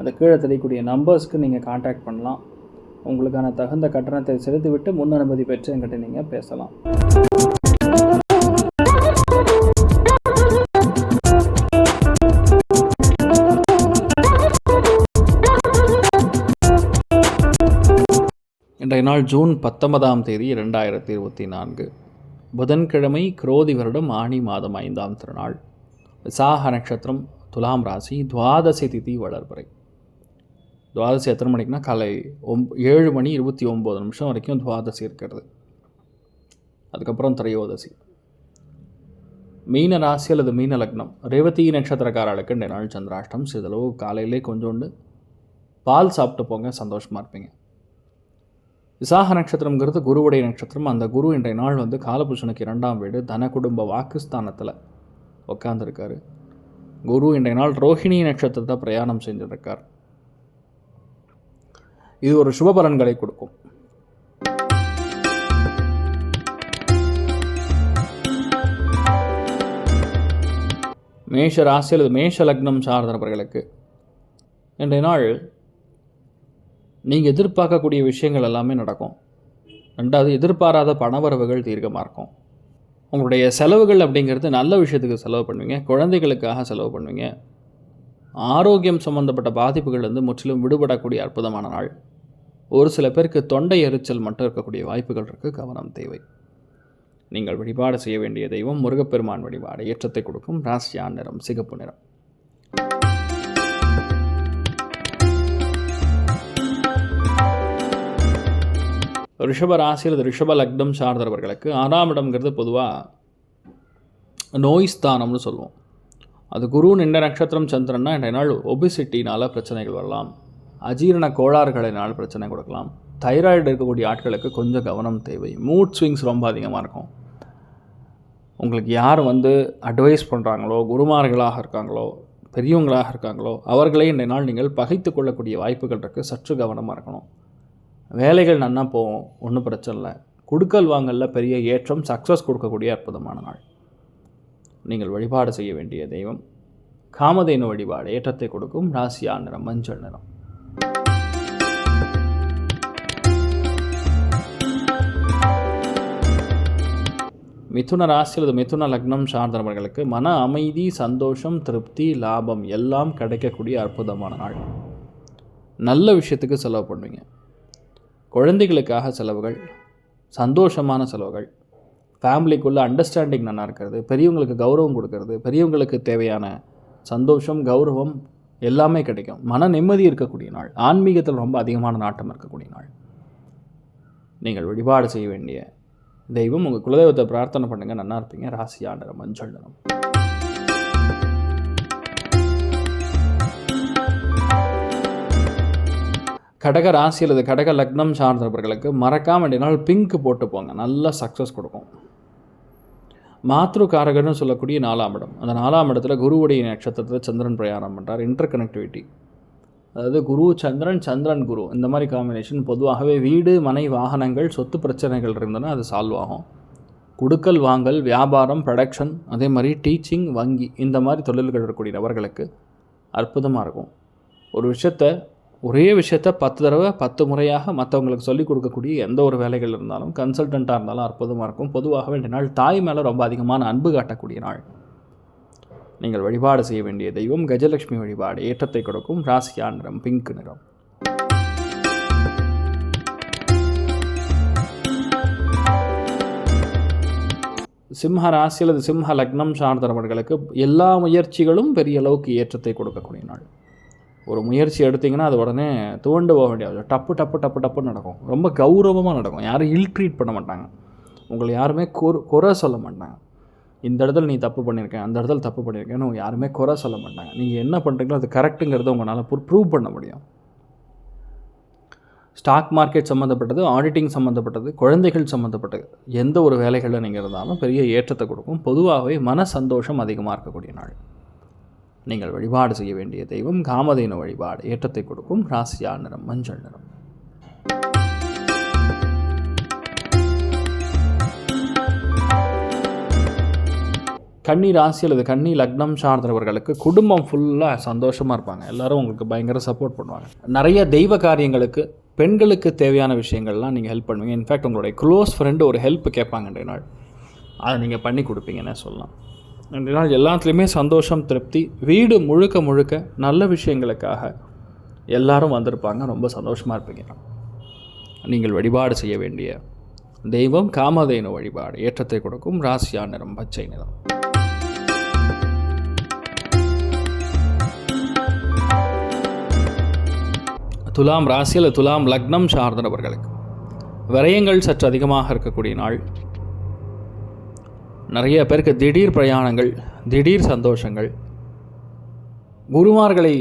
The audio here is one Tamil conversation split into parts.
அந்த கீழே தெரியக்கூடிய நம்பர்ஸ்க்கு நீங்கள் காண்டாக்ட் பண்ணலாம். உங்களுக்கான தகுந்த கட்டணத்தை செலுத்திவிட்டு முன் அனுமதி பெற்று என்கிட்ட நீங்கள் பேசலாம். இன்றைய நாள் ஜூன் பத்தொன்பதாம் தேதி இரண்டாயிரத்தி இருபத்தி நான்கு. புதன்கிழமை குரோதி வருடம் ஆணி மாதம் ஐந்தாம் திருநாள். விசாக நட்சத்திரம் துலாம் ராசி துவாதசி திதி வளர்பறை. துவாதசி எத்தனை மணிக்குனா காலை ஒம் ஏழு மணி இருபத்தி ஒம்பது நிமிஷம் வரைக்கும் துவாதசி இருக்கிறது. அதுக்கப்புறம் திரையோதசி. மீன ராசி அல்லது மீன லக்னம். ரேவதி நட்சத்திரக்காரர்களுக்கு நாள் சந்திராஷ்டம். சிதளவு காலையிலே கொஞ்சோண்டு பால் சாப்பிட்டு போங்க சந்தோஷமாக இருப்பீங்க. விசாக நட்சத்திரங்கிறது குருவுடைய நட்சத்திரம். அந்த குரு இன்றைய நாள் வந்து காலபுருஷனுக்கு இரண்டாம் வீடு. தன குடும்ப வாக்குஸ்தானத்தில் உட்காந்துருக்காரு குரு இன்றைய நாள் ரோஹிணி நட்சத்திரத்தை பிரயாணம் செஞ்சுருக்கார். இது ஒரு சுப பலன்களை கொடுக்கும். மேஷ ராசி அல்லது மேஷ லக்னம் சார்ந்த நபர்களுக்கு இன்றைய நாள் நீங்கள் எதிர்பார்க்கக்கூடிய விஷயங்கள் எல்லாமே நடக்கும். ரெண்டாவது எதிர்பாராத பணவரவுகள் தீர்க்கமாக இருக்கும். உங்களுடைய செலவுகள் அப்படிங்கிறது நல்ல விஷயத்துக்கு செலவு பண்ணுவீங்க. குழந்தைகளுக்காக செலவு பண்ணுவீங்க. ஆரோக்கியம் சம்மந்தப்பட்ட பாதிப்புகள் வந்து முற்றிலும் விடுபடக்கூடிய அற்புதமான நாள். ஒரு சில பேருக்கு தொண்டை எரிச்சல் மட்டும் இருக்கக்கூடிய வாய்ப்புகள் இருக்குது கவனம் தேவை. நீங்கள் வழிபாடு செய்ய வேண்டிய தெய்வம் முருகப்பெருமான் வழிபாடு. ஏற்றத்தை கொடுக்கும் ராசியான் நிறம் சிகப்பு நிறம். ரிஷப ராசி அல்லது ரிஷப லக்னம் சார்ந்தவர்களுக்கு ஆறாம் இடம்ங்கிறது பொதுவாக நோய் ஸ்தானம்னு சொல்லுவோம். அது குரு நின்ற நட்சத்திரம் சந்திரன்னா என்னால் நாள் ஒபிசிட்டினால் பிரச்சனைகள் வரலாம். அஜீரண கோளாறுகளினால் பிரச்சனை கொடுக்கலாம். தைராய்டு இருக்கக்கூடிய ஆட்களுக்கு கொஞ்சம் கவனம் தேவை. மூட் ஸ்விங்ஸ் ரொம்ப அதிகமாக இருக்கும். உங்களுக்கு யார் வந்து அட்வைஸ் பண்ணுறாங்களோ குருமார்களாக இருக்காங்களோ பெரியவங்களாக இருக்காங்களோ அவர்களே இந்த நாள் நீங்கள் பகைத்து கொள்ளக்கூடிய வாய்ப்புகள் இருக்குது சற்று கவனமாக இருக்கணும். வேலைகள் நன்னா போவோம் ஒன்றும் பிரச்சனை இல்லை. கொடுக்கல் வாங்கலில் பெரிய ஏற்றம் சக்ஸஸ் கொடுக்கக்கூடிய அற்புதமான நாள். நீங்கள் வழிபாடு செய்ய வேண்டிய தெய்வம். காமதேனு வழிபாடு ஏற்றத்தை கொடுக்கும். ராசியா நிறம் மஞ்சள் நிறம். மிதுன ராசி அல்லது மிதுன லக்னம் சார்ந்தவர்களுக்கு மன அமைதி சந்தோஷம் திருப்தி லாபம் எல்லாம் கிடைக்கக்கூடிய அற்புதமான நாள். நல்ல விஷயத்துக்கு செலவு பண்ணுவீங்க. குழந்தைகளுக்காக செலவுகள் சந்தோஷமான செலவுகள் ஃபேமிலிக்குள்ளே அண்டர்ஸ்டாண்டிங் நல்லா இருக்கிறது பெரியவங்களுக்கு கௌரவம் கொடுக்கறது பெரியவங்களுக்கு தேவையான சந்தோஷம் கௌரவம் எல்லாமே கிடைக்கும். மன நிம்மதி இருக்கக்கூடிய நாள். ஆன்மீகத்தில் ரொம்ப அதிகமான நாட்டம் இருக்கக்கூடிய நாள். நீங்கள் வழிபாடு செய்ய வேண்டிய தெய்வம் உங்கள் குலதெய்வத்தை பிரார்த்தனை பண்ணுங்கள் நல்லா இருப்பீங்க. ராசி ஆண்டரம் மஞ்சள் நிறம். கடக ராசி அல்லது கடக லக்னம் சார்ந்தவர்களுக்கு மறக்காம நாள் பிங்க் போட்டு போங்க. நல்ல சக்ஸஸ் கொடுக்கும். மாத்ருகாரகர்னு சொல்லக்கூடிய நாலாம் இடம். அந்த நாலாம் இடத்துல குருவுடைய நட்சத்திரத்தில் சந்திரன் பிரயாணம் பண்ணுறார் இன்டர் கனெக்டிவிட்டி அதாவது குரு சந்திரன் சந்திரன் குரு. இந்த மாதிரி காம்பினேஷன் பொதுவாகவே வீடு மனை வாகனங்கள் சொத்து பிரச்சனைகள் இருந்ததுன்னா அது சால்வ் ஆகும். கொடுக்கல் வாங்கல் வியாபாரம் ப்ரொடக்ஷன் அதே மாதிரி டீச்சிங் வங்கி இந்த மாதிரி தொழில்கள் இருக்கக்கூடிய நபர்களுக்கு அற்புதமாக இருக்கும். ஒரு விஷயத்தை ஒரே விஷயத்த பத்து தடவை பத்து முறையாக மற்றவங்களுக்கு சொல்லிக் கொடுக்கக்கூடிய எந்த ஒரு வேலைகள் இருந்தாலும் கன்சல்டண்ட்டாக இருந்தாலும் அற்புதமாக இருக்கும். பொதுவாக வேண்டிய நாள் தாய் மேலே ரொம்ப அதிகமான அன்பு காட்டக்கூடிய நாள். நீங்கள் வழிபாடு செய்ய வேண்டிய தெய்வம் கஜலட்சுமி வழிபாடு ஏற்றத்தை கொடுக்கும் ராசியா நிறம் பிங்க் நிறம். சிம்ம ராசி அல்லது சிம்ம லக்னம் சார்ந்தவர்களுக்கு எல்லா முயற்சிகளும் பெரிய அளவுக்கு ஏற்றத்தை கொடுக்கக்கூடிய நாள். ஒரு முயற்சி எடுத்திங்கன்னா அது உடனே துவண்டு போக வேண்டியது டப்பு டப்பு டப்பு டப்புன்னு நடக்கும். ரொம்ப கௌரவமாக நடக்கும். யாரும் இல் ட்ரீட் பண்ண மாட்டாங்க. உங்களை யாருமே குறை சொல்ல மாட்டாங்க. இந்த இடத்துல நீ தப்பு பண்ணியிருக்கேன் அந்த இடத்துல தப்பு பண்ணியிருக்கேன்னு யாருமே குறை சொல்ல மாட்டாங்க. நீங்கள் என்ன பண்ணுறீங்களோ அது கரெக்டுங்கிறத உங்களால் ப்ரூவ் பண்ண முடியும். ஸ்டாக் மார்க்கெட் சம்மந்தப்பட்டது ஆடிட்டிங் சம்மந்தப்பட்டது குழந்தைகள் சம்மந்தப்பட்டது எந்த ஒரு வேலைகளில் நீங்கள் இருந்தாலும் பெரிய ஏற்றத்தை கொடுக்கும். பொதுவாகவே மன சந்தோஷம் அதிகமாக இருக்கக்கூடிய நாள். நீங்கள் வழிபாடு செய்ய வேண்டிய தெய்வம் காமதேனு வழிபாடு ஏற்றத்தை கொடுக்கும். ராசியா நிறம் மஞ்சள் நிறம். கன்னி ராசி அல்லது கன்னி லக்னம் சார்ந்தவர்களுக்கு குடும்பம் ஃபுல்லாக சந்தோஷமாக இருப்பாங்க. எல்லோரும் உங்களுக்கு பயங்கர சப்போர்ட் பண்ணுவாங்க. நிறைய தெய்வ காரியங்களுக்கு பெண்களுக்கு தேவையான விஷயங்கள்லாம் நீங்கள் ஹெல்ப் பண்ணுவீங்க. இன்ஃபேக்ட் உங்களுடைய க்ளோஸ் ஃப்ரெண்டு ஒரு ஹெல்ப் கேட்பாங்க நாள். அதை நீங்கள் பண்ணி கொடுப்பீங்கன்னே சொல்லலாம். இன்றைய நாள் எல்லாத்துலேயுமே சந்தோஷம் திருப்தி. வீடு முழுக்க முழுக்க நல்ல விஷயங்களுக்காக எல்லாரும் வந்திருப்பாங்க. ரொம்ப சந்தோஷமாக இருப்பீங்க. நீங்கள் வழிபாடு செய்ய வேண்டிய தெய்வம் காமதேனு வழிபாடு. ஏற்றத்தை கொடுக்கும். ராசியா நிறம் பச்சை நிறம். துலாம் ராசி அல்லது துலாம் லக்னம் சார்ந்தவர்களுக்கு விரயங்கள் சற்று அதிகமாக இருக்கக்கூடிய நாள். நிறைய பேருக்கு திடீர் பிரயாணங்கள் திடீர் சந்தோஷங்கள். குருமார்களை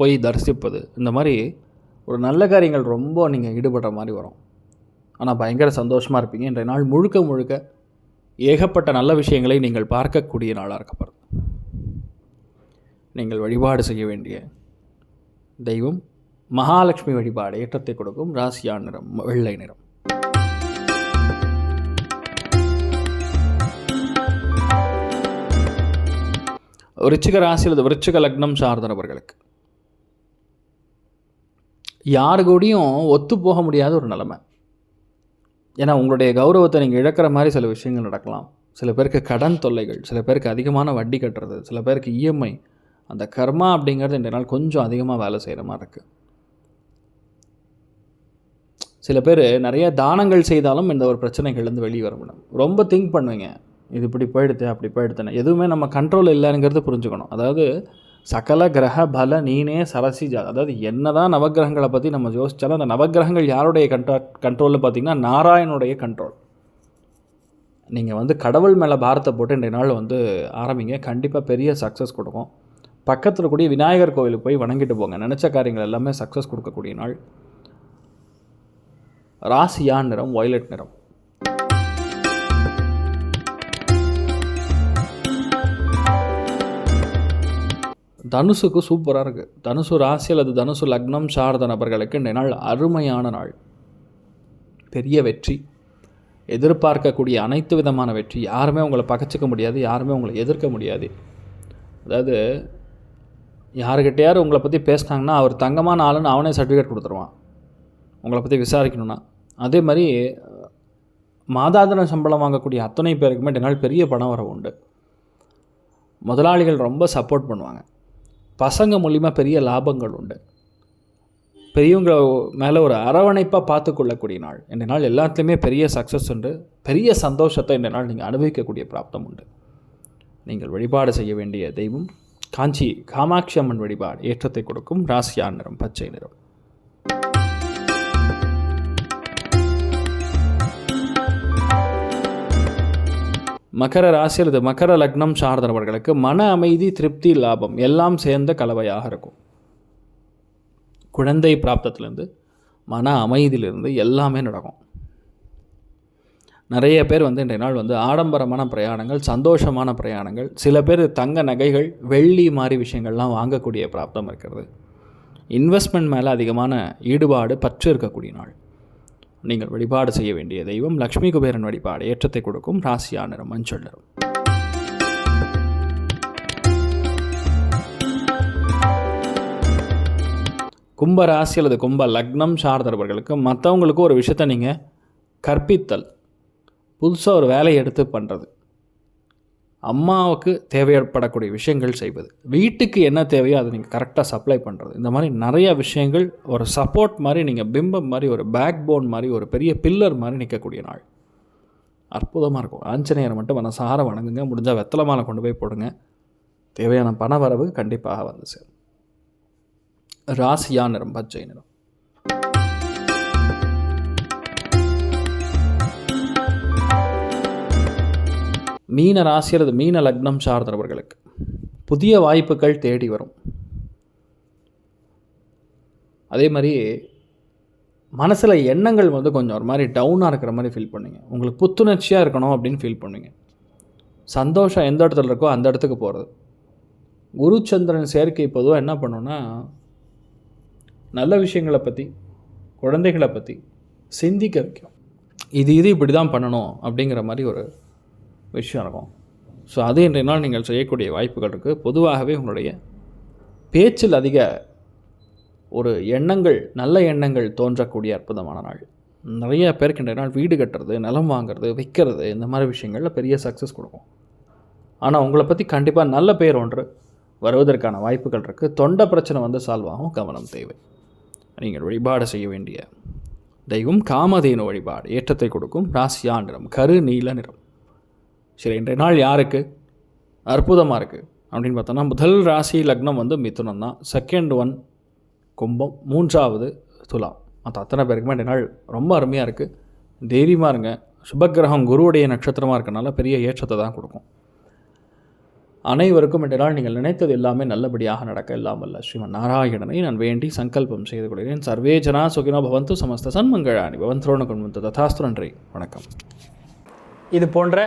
போய் தரிசிப்பது இந்த மாதிரி ஒரு நல்ல காரியங்கள் ரொம்ப நீங்கள் ஈடுபடுற மாதிரி வரும். ஆனால் பயங்கர சந்தோஷமாக இருப்பீங்க. இன்றைய நாள் முழுக்க முழுக்க ஏகப்பட்ட நல்ல விஷயங்களை நீங்கள் பார்க்கக்கூடிய நாளாக இருக்கப்படுது. நீங்கள் வழிபாடு செய்ய வேண்டிய தெய்வம் மகாலட்சுமி வழிபாடு ஏற்றத்தை கொடுக்கும் ராசியா நிறம் வெள்ளை நிறம். விருச்சிக ராசி அல்லது விருச்சிக லக்னம் சார்ந்தவர்களுக்கு. யாரு கூடயும் ஒத்து போக முடியாத ஒரு நிலைமை. ஏன்னா உங்களுடைய கௌரவத்தை நீங்கள் இழக்கிற மாதிரி சில விஷயங்கள் நடக்கலாம். சில பேருக்கு கடன் தொல்லைகள் சில பேருக்கு அதிகமான வட்டி கட்டுறது சில பேருக்கு இஎம்ஐ அந்த கர்மா அப்படிங்கிறது இந்த நாள் கொஞ்சம் அதிகமாக வேலை செய்கிற மாதிரி இருக்குது சில பேர் நிறைய தானங்கள் செய்தாலும் இந்த ஒரு பிரச்சனைகள்லேருந்து வெளியே வர முடியும் ரொம்ப திங்க் பண்ணுவீங்க. இது இப்படி போயிடுது அப்படி போயிடுதுன்னு. எதுவுமே நம்ம கண்ட்ரோல் இல்லைங்கிறது புரிஞ்சுக்கணும். அதாவது சகல கிரக பல நீனே சரசி ஜா அதாவது என்ன தான் நவகிரகங்களை பற்றி நம்ம யோசித்தாலும் அந்த நவகிரகங்கள் யாருடைய கண்ட்ரா கண்ட்ரோலில் பார்த்தீங்கன்னா நாராயணுடைய கண்ட்ரோல் நீங்கள் வந்து கடவுள் மேலே பாரத்தை போட்டு இன்றைய நாள் வந்து ஆரம்பிங்க. கண்டிப்பாக பெரிய சக்ஸஸ் கொடுக்கும். பக்கத்தில் கூடிய விநாயகர் கோவிலுக்கு போய் வணங்கிட்டு போங்க. நினச்ச காரியங்கள் எல்லாமே சக்ஸஸ் கொடுக்கக்கூடிய நாள். ராசியா நிறம் வயலட் நிறம்? தனுசுக்கு சூப்பராக இருக்குது தனுசு ராசி அல்லது தனுசு லக்னம் சார்ந்த நபர்களுக்கு இந்த நாள் அருமையான நாள். பெரிய வெற்றி. எதிர்பார்க்கக்கூடிய அனைத்து விதமான வெற்றி. யாருமே உங்களை பகச்சிக்க முடியாது யாருமே உங்களை எதிர்க்க முடியாது. அதாவது யாருக்கிட்டையாரும் உங்களை பற்றி பேசினாங்கன்னா அவர் தங்கமான ஆளுன்னு அவனே சர்டிஃபிகேட் கொடுத்துருவான். உங்களை பற்றி விசாரிக்கணுன்னா அதே மாதிரி மாதாந்திர சம்பளம் வாங்கக்கூடிய அத்தனை பேருக்குமே ரெண்டு நாள் பெரிய பணம் வர உண்டு. முதலாளிகள் ரொம்ப சப்போர்ட் பண்ணுவாங்க. பசங்க மூலிமா பெரிய லாபங்கள் உண்டு. பெரியவங்க மேலே ஒரு அரவணைப்பாக பார்த்து கொள்ளக்கூடிய நாள். இந்த நாள் எல்லாத்துலேயுமே பெரிய சக்ஸஸ் உண்டு. பெரிய சந்தோஷத்தை இந்த நாள் நீங்கள் அனுபவிக்கக்கூடிய பிராப்தம் உண்டு. நீங்கள் வழிபாடு செய்ய வேண்டிய தெய்வம் காஞ்சி காமாட்சி அம்மன் வழிபாடு ஏற்றத்தை கொடுக்கும். ராசியா நிறம் பச்சை நிறம். மகர ராசி அல்லது மகர லக்னம் சார்ந்தவர்களுக்கு மன அமைதி திருப்தி லாபம் எல்லாம் சேர்ந்த கலவையாக இருக்கும். குழந்தை பிராப்தத்திலேருந்து மன அமைதியிலிருந்து எல்லாமே நடக்கும். நிறைய பேர் வந்து இன்றைய நாள் வந்து ஆடம்பரமான பிரயாணங்கள் சந்தோஷமான பிரயாணங்கள் சில பேர் தங்க நகைகள் வெள்ளி மாதிரி விஷயங்கள்லாம் வாங்கக்கூடிய பிராப்தம் இருக்கிறது. இன்வெஸ்ட்மெண்ட் மேலே அதிகமான ஈடுபாடு பற்று இருக்கக்கூடிய நாள். நீங்கள் வழிபாடு செய்ய வேண்டிய தெய்வம் லக்ஷ்மி குபேரன் வழிபாடு ஏற்றத்தை கொடுக்கும் ராசியா நிறம் மஞ்சள் நிறம் கும்ப ராசி அல்லது கும்ப லக்னம் சார்ந்தவர்களுக்கு மற்றவங்களுக்கு ஒரு விஷயத்தை நீங்கள் கற்பித்தல். புதுசாக ஒரு வேலையை எடுத்து பண்ணுறது அம்மாவுக்கு தேவைப்படக்கூடிய விஷயங்கள் செய்வது. வீட்டுக்கு என்ன தேவையோ அதை நீங்கள் கரெக்டாக சப்ளை பண்ணுறது இந்த மாதிரி நிறையா விஷயங்கள் ஒரு சப்போர்ட் மாதிரி நீங்கள் பிம்பம் மாதிரி ஒரு பேக் போன் மாதிரி ஒரு பெரிய பில்லர் மாதிரி நிற்கக்கூடிய நாள். அற்புதமாக இருக்கும். ஆஞ்சநேயரை மட்டும் மனசார வணங்குங்க. முடிஞ்சால் வெத்தலை மாலை கொண்டு போய் போடுங்க. தேவையான பண வரவு கண்டிப்பாக வந்து சேரும். ராசியா நிறம் பச்சை நிறம். மீன ராசி அல்லது மீன லக்னம் சார்ந்தவர்களுக்கு புதிய வாய்ப்புகள் தேடி வரும். அதே மாதிரி மனசில் எண்ணங்கள் வந்து கொஞ்சம் ஒரு மாதிரி டவுனாக இருக்கிற மாதிரி ஃபீல் பண்ணுங்க. உங்களுக்கு புத்துணர்ச்சியாக இருக்கணும் அப்படின்னு ஃபீல் பண்ணுவீங்க சந்தோஷம் எந்த இடத்துல இருக்கோ அந்த இடத்துக்கு போகிறது குரு சந்திரன் சேர்க்கை பொதுவாக என்ன பண்ணுன்னா நல்ல விஷயங்களை பற்றி குழந்தைகளை பற்றி சிந்திக்க வைக்கும். இது இது இப்படி தான் பண்ணணும் அப்படிங்கிற மாதிரி ஒரு விஷயம் இருக்கும் ஸோ அது இன்றைய நாள் நீங்கள் செய்யக்கூடிய வாய்ப்புகள் இருக்குது பொதுவாகவே உங்களுடைய பேச்சில் அதிக ஒரு எண்ணங்கள் நல்ல எண்ணங்கள் தோன்றக்கூடிய அற்புதமான நாள். நிறைய பேருக்கு இன்றைய நாள் வீடு கட்டுறது நிலம் வாங்குறது விற்கிறது இந்த மாதிரி விஷயங்களில் பெரிய சக்ஸஸ் கொடுக்கும். ஆனால் உங்களை பற்றி கண்டிப்பாக நல்ல பேர் ஒன்று வருவதற்கான வாய்ப்புகள் இருக்குது தொண்டை பிரச்சனை வந்து சால்வ் ஆகும். கவனம் தேவை. நீங்கள் வழிபாடு செய்ய வேண்டிய தெய்வம் காமதேனு வழிபாடு ஏற்றத்தை கொடுக்கும். ராசியா நிறம் கரு நீல நிறம். சரி இன்றைய நாள் யாருக்கு? அற்புதமாக இருக்குது அப்படின்னு பார்த்தோன்னா முதல் ராசி லக்னம் வந்து மிதுனம் தான். செகண்ட் ஒன் கும்பம். மூன்றாவது துலாம். மற்ற அத்தனை பேருக்குமே இன்றைய நாள் ரொம்ப அருமையாக இருக்குது தைரியமாக இருங்க. சுபக்கிரகம் குருவுடைய நட்சத்திரமாக இருக்கனால பெரிய ஏற்றத்தை தான் கொடுக்கும். அனைவருக்கும் இன்றைய நாள் நீங்கள் நினைத்தது எல்லாமே நல்லபடியாக நடக்க இல்லாமல் ஸ்ரீமன் நாராயணனை நான் வேண்டி சங்கல்பம் செய்து கொள்கிறேன். சர்வே ஜனா சுகினோ பவந்து சமஸ்த சன்மங்களானி. பவந்தோண கொண்டு ததாஸ்து நன்றி. வணக்கம். இது போன்ற